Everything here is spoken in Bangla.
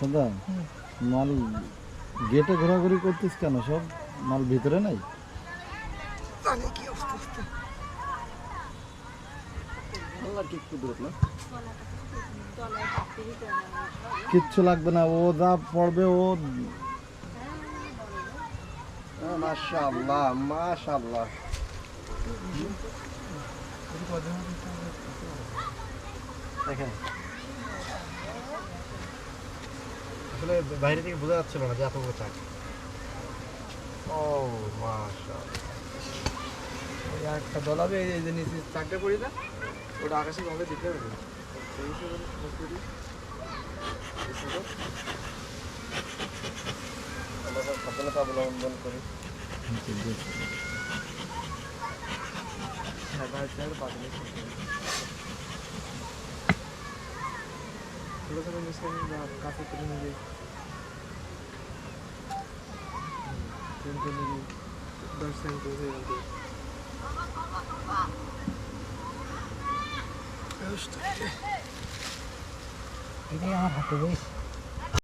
দাদা মাল গেটে ঘোরাঘুরি করতিস কেন? সব মাল ভিতরে নাই? কিচ্ছু লাগবে না ও যা পড়বে ও মাশাআল্লাহ মাশাআল্লাহ। দেখেন আসলে বাইরে থেকে বোঝা যাচ্ছিল না যে এত বড় চাক ও মাশাআল্লাহ। একটা দলাবে এই যে নিচে চাকটা পড়ি না ওটা আকাশে গঙ্গে দিতে হবে। আমরা সব সাবধানতা অবলম্বন করি Tulad sa mga sinabi ng kafe kung ano yun. Kung ano yun, dance ng kung ano yun. Ayos talaga. Hindi ako matulog.